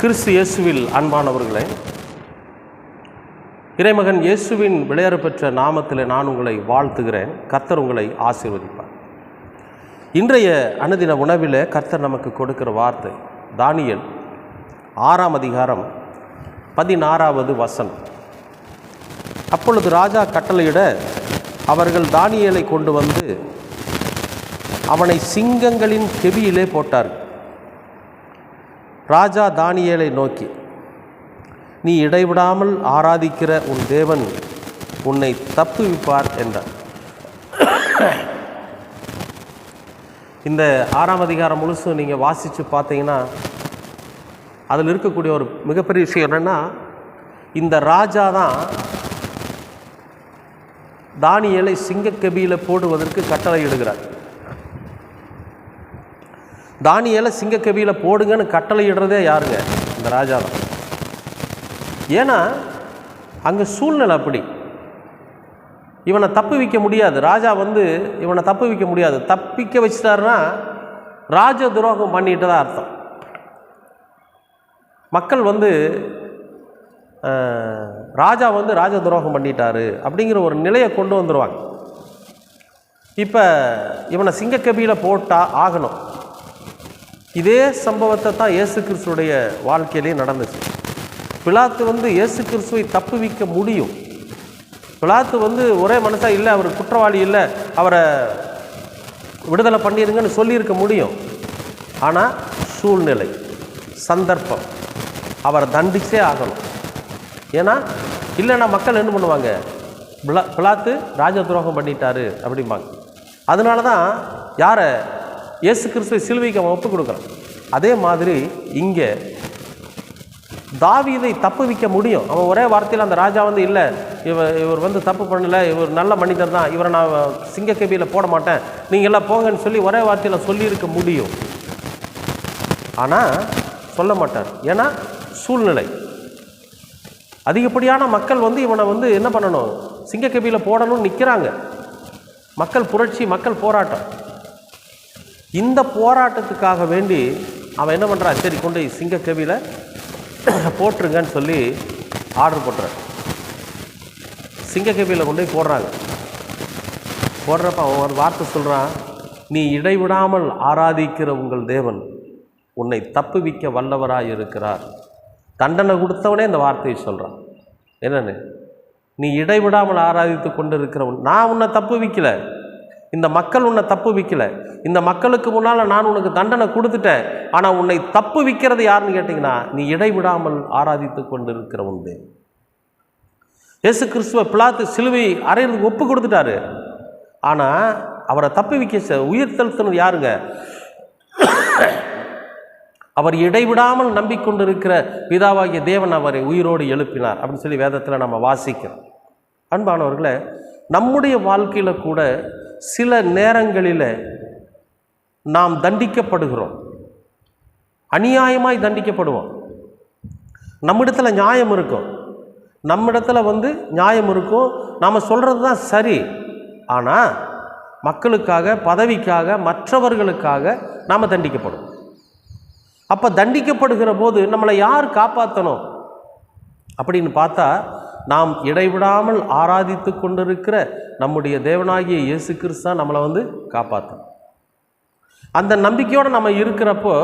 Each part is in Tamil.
கிறிஸ்து இயேசுவில் அன்பானவர்களே இறைமகன் இயேசுவின் விளையாறு பெற்ற நாமத்தில் நான் உங்களை வாழ்த்துகிறேன். கர்த்தர் உங்களை ஆசீர்வதிப்பார். இன்றைய அனுதின உணவில் கர்த்தர் நமக்கு கொடுக்கிற வார்த்தை தானியல் ஆறாம் அதிகாரம் பதினாறாவது வசனம். அப்பொழுது ராஜா கட்டளையிட அவர்கள் தானியலை கொண்டு வந்து அவனை சிங்கங்களின் கெவியிலே போட்டார்கள். ராஜா தானியேலை நோக்கி நீ இடைவிடாமல் ஆராதிக்கிற உன் தேவன் உன்னை தப்புவிப்பார் என்றார். இந்த ஆறாம் அதிகாரம் முழுசும் நீங்கள் வாசித்து பார்த்தீங்கன்னா அதில் இருக்கக்கூடிய ஒரு மிகப்பெரிய விஷயம் என்னென்னா இந்த ராஜா தான் தானியலை சிங்கக்கெபியில் போடுவதற்கு கட்டளை இடுகிறார். தானியலை சிங்கக்கவியில் போடுங்கன்னு கட்டளை இடுறதே யாருங்க? இந்த ராஜா தான் ஏன்னா அங்கே சூழ்நிலை அப்படி. இவனை தப்பு வைக்க முடியாது. ராஜா வந்து இவனை தப்பு வைக்க முடியாது. தப்பிக்க வச்சிட்டாருன்னா ராஜ துரோகம் பண்ணிட்டு தான் அர்த்தம். மக்கள் வந்து ராஜா வந்து ராஜ துரோகம் பண்ணிட்டாரு அப்படிங்கிற ஒரு நிலையை கொண்டு வந்துடுவாங்க இப்போ இவனை சிங்கக்கபியில் போட்டால் ஆகணும். இதே சம்பவத்தை தான் இயேசு கிறிஸ்துடைய வாழ்க்கையிலே நடந்துச்சு. பிலாத்து வந்து இயேசு கிறிஸ்துவை தப்புவிக்க முடியும். பிலாத்து வந்து ஒரே மனசாக இல்லை அவர் குற்றவாளி இல்லை அவரை விடுதலை பண்ணிடுங்கன்னு சொல்லியிருக்க முடியும். ஆனால் சூழ்நிலை சந்தர்ப்பம் அவரை தண்டிச்சே ஆகணும். ஏன்னா இல்லைன்னா மக்கள் என்ன பண்ணுவாங்க? பிளா பிலாத்து ராஜ துரோகம் பண்ணிட்டாரு அப்படிம்பாங்க. அதனால தான் யாரை இயேசு கிறிஸ்துவை சிலுவைக்கு அவன் ஒப்பு கொடுக்குறான். அதே மாதிரி இங்கே தாவீதை தப்பு வைக்க முடியும். அவன் ஒரே வார்த்தையில் அந்த ராஜா வந்து இல்லை இவர் இவர் வந்து தப்பு பண்ணலை இவர் நல்ல மனிதர் தான் இவரை நான் சிங்கக்கபியில் போட மாட்டேன். நீங்கள் எல்லாம் போங்கன்னு சொல்லி ஒரே வார்த்தையில் சொல்லியிருக்க முடியும். ஆனால் சொல்ல மாட்டார். ஏன்னா சூழ்நிலை. அதிகப்படியான மக்கள் வந்து இவனை வந்து என்ன பண்ணணும்? சிங்கக்கபியில் போடணும்னு நிற்கிறாங்க மக்கள் புரட்சி மக்கள் போராட்டம். இந்த போராட்டத்துக்காக வேண்டி அவன் என்ன பண்ணுறான் சரி கொண்டு போய் சிங்கக்கவியில் போட்டுருங்கன்னு சொல்லி ஆர்டர் போட்டுறான். சிங்கக்கவியில் கொண்டு போய் போடுறாங்க. போடுறப்ப அவன் ஒரு வார்த்தை சொல்கிறான் நீ இடைவிடாமல் ஆராதிக்கிற உங்கள் தேவன் உன்னை தப்புவிக்க வல்லவராக இருக்கிறார் தண்டனை கொடுத்தவனே இந்த வார்த்தையை சொல்கிறான் என்னென்னு? நீ இடைவிடாமல் ஆராதித்து கொண்டு இருக்கிறவன் நான் உன்னை தப்பு வைக்கலை இந்த மக்கள் உன்னை தப்பு விற்கல இந்த மக்களுக்கு முன்னால் நான் உனக்கு தண்டனை கொடுத்துட்டேன். ஆனால் உன்னை தப்பு விற்கிறது யாருன்னு கேட்டிங்கன்னா நீ இடைவிடாமல் ஆராதித்து கொண்டு இருக்கிறவன் இயேசு கிறிஸ்துவ பிளாத்து சிலுவை அறையிறதுக்கு ஒப்பு கொடுத்துட்டாரு. ஆனால் அவரை தப்பு வைக்க செ- உயிர் செலுத்தினது யாருங்க? அவர் இடைவிடாமல் நம்பிக்கொண்டிருக்கிற பிதாவாகிய தேவன் அவரை உயிரோடு எழுப்பினார் அப்படின்னு சொல்லி வேதத்தில் நம்ம வாசிக்கிறோம். அன்பானவர்களை நம்முடைய வாழ்க்கையில் கூட சில நேரங்களில் நாம் தண்டிக்கப்படுகிறோம். அநியாயமாய் தண்டிக்கப்படுவோம். நம்மிடத்தில் நியாயம் இருக்கும் நம்மிடத்தில் வந்து நியாயம் இருக்கும் நாம் சொல்கிறது தான் சரி. ஆனால் மக்களுக்காக பதவிக்காக மற்றவர்களுக்காக நாம் தண்டிக்கப்படும் அப்போ தண்டிக்கப்படுகிற போது நம்மளை யார் காப்பாற்றணும் அப்படின்னு பார்த்தா நாம் இடைவிடாமல் ஆராதித்து கொண்டிருக்கிற நம்முடைய தேவனாகிய இயேசு கிறிஸ்தான் நம்மளை வந்து காப்பாற்றும் அந்த நம்பிக்கையோடு நம்ம இருக்கிறப்போ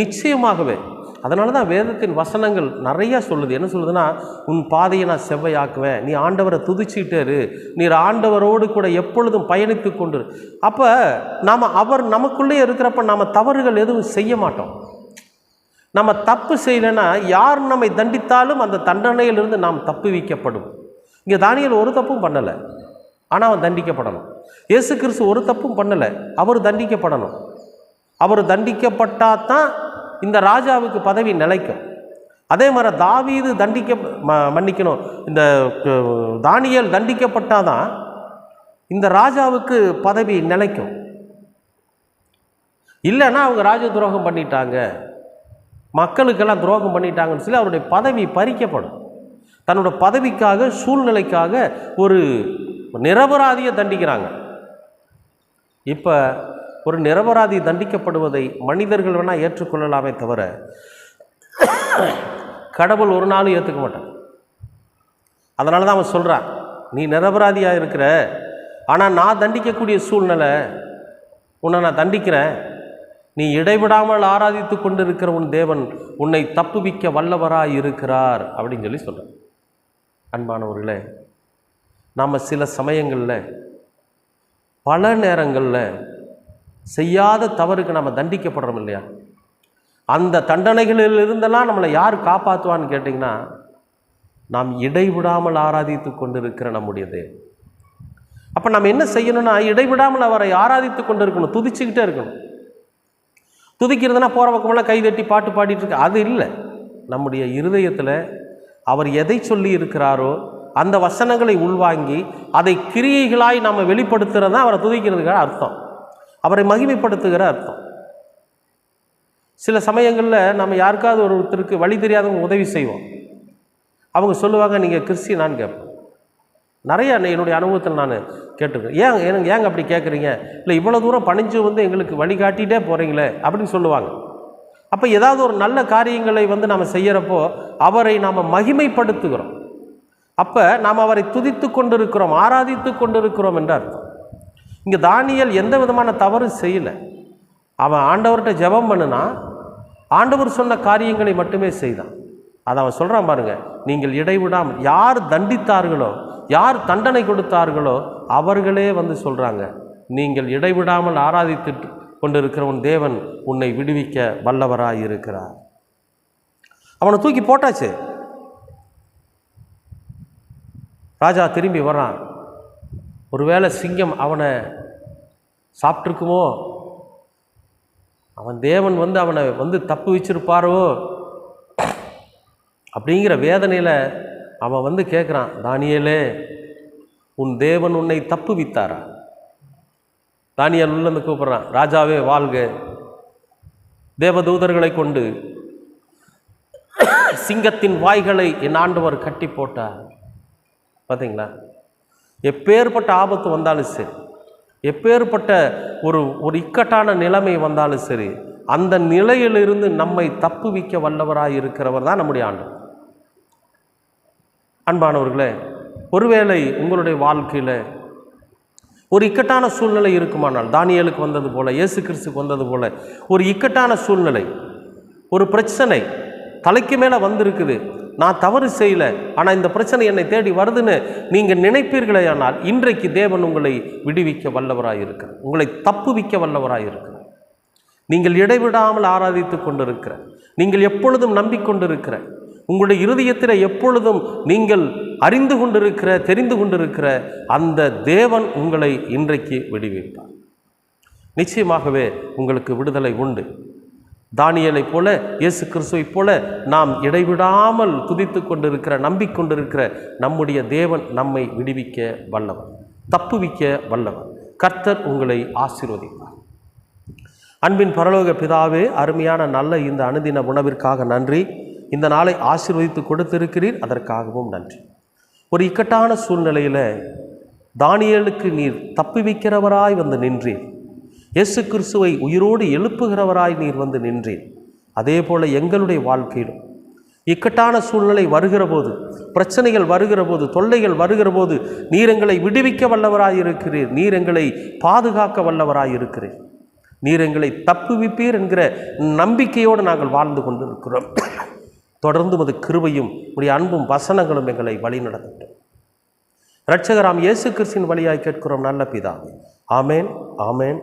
நிச்சயமாகவே அதனால தான் வேதத்தின் வசனங்கள் நிறையா சொல்லுது. என்ன சொல்லுதுன்னா உன் பாதையை நான் செவ்வையாக்குவேன். நீ ஆண்டவரை துதிச்சிட்டே இரு. நீர் ஆண்டவரோடு கூட எப்பொழுதும் பயணித்து கொண்டு அப்போ நாம் அவர் நமக்குள்ளே இருக்கிறப்ப நாம் தவறுகள் எதுவும் செய்ய மாட்டோம். நம்ம தப்பு செய்யலைன்னா யார் நம்மை தண்டித்தாலும் அந்த தண்டனையிலிருந்து நாம் தப்பு வைக்கப்படும். இங்கே தானியல் ஒரு தப்பும் பண்ணலை. ஆனால் அவன் தண்டிக்கப்படணும். இயேசு கிறிஸ்து ஒரு தப்பும் பண்ணலை. அவர் தண்டிக்கப்படணும். அவர் தண்டிக்கப்பட்டால் தான் இந்த ராஜாவுக்கு பதவி நிலைக்கும். அதே மாதிரி தாவீது தண்டிக்க ம- மன்னிக்கணும். இந்த தானியல் தண்டிக்கப்பட்டால் தான் இந்த ராஜாவுக்கு பதவி நிலைக்கும். இல்லைன்னா அவங்க ராஜ துரோகம் பண்ணிட்டாங்க. மக்களுக்கெல்லாம் துரோகம் பண்ணிட்டாங்கன்னு சொல்லி அவருடைய பதவி பறிக்கப்படும். தன்னோட பதவிக்காக சூழ்நிலைக்காக ஒரு நிரபராதியை தண்டிக்கிறாங்க. இப்போ ஒரு நிரபராதி தண்டிக்கப்படுவதை மனிதர்கள் வேணால் ஏற்றுக்கொள்ளலாமே தவிர கடவுள் ஒரு நாளும் ஏற்றுக்க மாட்டான் அதனால தான் அவன் சொல்கிறான் நீ நிரபராதியாக இருக்கிற ஆனால் நான் தண்டிக்கக்கூடிய சூழ்நிலை உன்னை நான் தண்டிக்கிறேன் நீ இடைவிடாமல் ஆராதித்து கொண்டிருக்கிற உன் தேவன் உன்னை தப்புவிக்க வல்லவராய் இருக்கிறார் அப்படின்னு சொல்லி சொல்கிறார் அன்பானவர்களே நாம் சில சமயங்களில் பல நேரங்களில் செய்யாத தவறுக்கு நாம் தண்டிக்கப்படுறோம் இல்லையா? அந்த தண்டனைகளில் இருந்தெல்லாம் நம்மளை யார் காப்பாற்றுவான்னு கேட்டிங்கன்னா நாம் இடைவிடாமல் ஆராதித்து கொண்டிருக்கிற நம்முடைய தேவன். அப்போ நம்ம என்ன செய்யணும்னா இடைவிடாமல் அவரை ஆராதித்து கொண்டு இருக்கணும் துதிச்சுக்கிட்டே இருக்கணும். துதிக்கிறதுனா போகிற பக்கமெல்லாம் கை தட்டி பாட்டு பாடிட்டுருக்கு அது இல்லை. நம்முடைய இருதயத்தில் அவர் எதை சொல்லி இருக்கிறாரோ அந்த வசனங்களை உள்வாங்கி அதை கிரியைகளாய் நாம் வெளிப்படுத்துகிறது தான் அவரை துதிக்கிறதுக்கான அர்த்தம். அவரை மகிமைப்படுத்துகிற அர்த்தம். சில சமயங்களில் நம்ம யாருக்காவது ஒருத்தருக்கு வழி தெரியாதவங்க உதவி செய்வோம். அவங்க சொல்லுவாங்க நீங்கள் கிறிஸ்டினான்னு கேட்போம். நிறைய என்னுடைய அனுபவத்தில் நான் கேட்டிருக்கேன். ஏன் எனக்கு ஏங்க அப்படி கேட்குறீங்க? இல்லை இவ்வளோ தூரம் பணிஞ்சு வந்து எங்களுக்கு வழிகாட்டிகிட்டே போகிறீங்களே அப்படின்னு சொல்லுவாங்க. அப்போ ஏதாவது ஒரு நல்ல காரியங்களை வந்து நாம் செய்கிறப்போ அவரை நாம் மகிமைப்படுத்துகிறோம். அப்போ நாம் அவரை துதித்து கொண்டிருக்கிறோம் ஆராதித்து கொண்டிருக்கிறோம் என்று அர்த்தம். இங்கே தானியல் எந்த விதமான தவறும் செய்யலை. அவன் ஆண்டவர்கிட்ட ஜெபம் பண்ணுனா ஆண்டவர் சொன்ன காரியங்களை மட்டுமே செய்தான். அதை அவன் சொல்கிறான் பாருங்கள் நீங்கள் இடைவிடாமல் யார் தண்டித்தார்களோ யார் தண்டனை கொடுத்தார்களோ அவர்களே வந்து சொல்கிறாங்க நீங்கள் இடைவிடாமல் ஆராதித்து கொண்டிருக்கிற உன் தேவன் உன்னை விடுவிக்க வல்லவராக இருக்கிறார். அவனை தூக்கி போட்டாச்சு. ராஜா திரும்பி வர்றான். ஒருவேளை சிங்கம் அவனை சாப்பிட்ருக்குமோ அவன் தேவன் வந்து அவனை வந்து தப்பு வச்சிருப்பாரோ? அப்படிங்கிற வேதனையில் அவன் வந்து கேட்குறான் தானியலே உன் தேவன் உன்னை தப்பு வித்தாரா? தானியல் உள்ளேருந்து கூப்பிட்றான் ராஜாவே வாழ்க. தேவதூதர்களை கொண்டு சிங்கத்தின் வாய்களை என் ஆண்டவர் கட்டி போட்டார். பார்த்தீங்களா எப்பேற்பட்ட ஆபத்து வந்தாலும் சரி எப்பேற்பட்ட ஒரு ஒரு இக்கட்டான நிலைமை வந்தாலும் சரி அந்த நிலையிலிருந்து நம்மை தப்புவிக்க வல்லவராக இருக்கிறவர் தான் நம்முடைய ஆண்டவர். அன்பானவர்களே ஒருவேளை உங்களுடைய வாழ்க்கையில் ஒரு இக்கட்டான சூழ்நிலை இருக்குமானால் தானியலுக்கு வந்தது போல் இயேசு கிறிஸ்துக்கு வந்தது போல் ஒரு இக்கட்டான சூழ்நிலை ஒரு பிரச்சனை தலைக்கு மேலே வந்திருக்குது. நான் தவறு செய்யலை ஆனால் இந்த பிரச்சனை என்னை தேடி வருதுன்னு நீங்கள் நினைப்பீர்களே ஆனால் இன்றைக்கு தேவன் உங்களை விடுவிக்க வல்லவராக இருக்கிறார் உங்களை தப்புவிக்க வல்லவராக இருக்கிறார் நீங்கள் இடைவிடாமல் ஆராதித்து கொண்டிருக்கிற நீங்கள் எப்பொழுதும் நம்பிக்கொண்டிருக்கிற உங்களுடைய இருதயத்தில் எப்பொழுதும் நீங்கள் அறிந்து கொண்டிருக்கிற தெரிந்து கொண்டிருக்கிற அந்த தேவன் உங்களை இன்றைக்கு விடுவிப்பார். நிச்சயமாகவே உங்களுக்கு விடுதலை உண்டு. தானியலைப் போல இயேசு கிறிஸ்துவைப் போல நாம் இடைவிடாமல் துதித்து கொண்டிருக்கிற நம்பிக்கொண்டிருக்கிற நம்முடைய தேவன் நம்மை விடுவிக்க வல்லவன் தப்புவிக்க வல்லவன் கர்த்தர் உங்களை ஆசீர்வதிப்பார். அன்பின் பரலோக பிதாவே அருமையான நல்ல இந்த அனுதின உணவிற்காக நன்றி. இந்த நாளை ஆசீர்வதித்து கொடுத்திருக்கிறீர். அதற்காகவும் நன்றி. ஒரு இக்கட்டான சூழ்நிலையில் தானியலுக்கு நீர் தப்புவிக்கிறவராய் வந்து நின்றீர். இயேசு கிறிஸ்துவை உயிரோடு எழுப்புகிறவராய் நீர் வந்து நின்றீர். அதே போல் எங்களுடைய வாழ்க்கையிலும். இக்கட்டான சூழ்நிலை வருகிற போது பிரச்சனைகள் வருகிற போது தொல்லைகள் வருகிற போது நீர் எங்களை விடுவிக்க வல்லவராய் இருக்கிறீர். நீர் எங்களை பாதுகாக்க வல்லவராய் இருக்கிறீர். நீர் எங்களை தப்புவிப்பீர் என்கிற நம்பிக்கையோடு நாங்கள் வாழ்ந்து கொண்டிருக்கிறோம். தொடர்ந்து அது கிருபையும் உடைய அன்பும் வசனங்களும் எங்களை வழிநடத்தட்டும் இரட்சகராம் இயேசு கிறிஸ்தின் வழியாய் கேட்கிறோம் நல்ல பிதாவே. ஆமேன் ஆமேன்.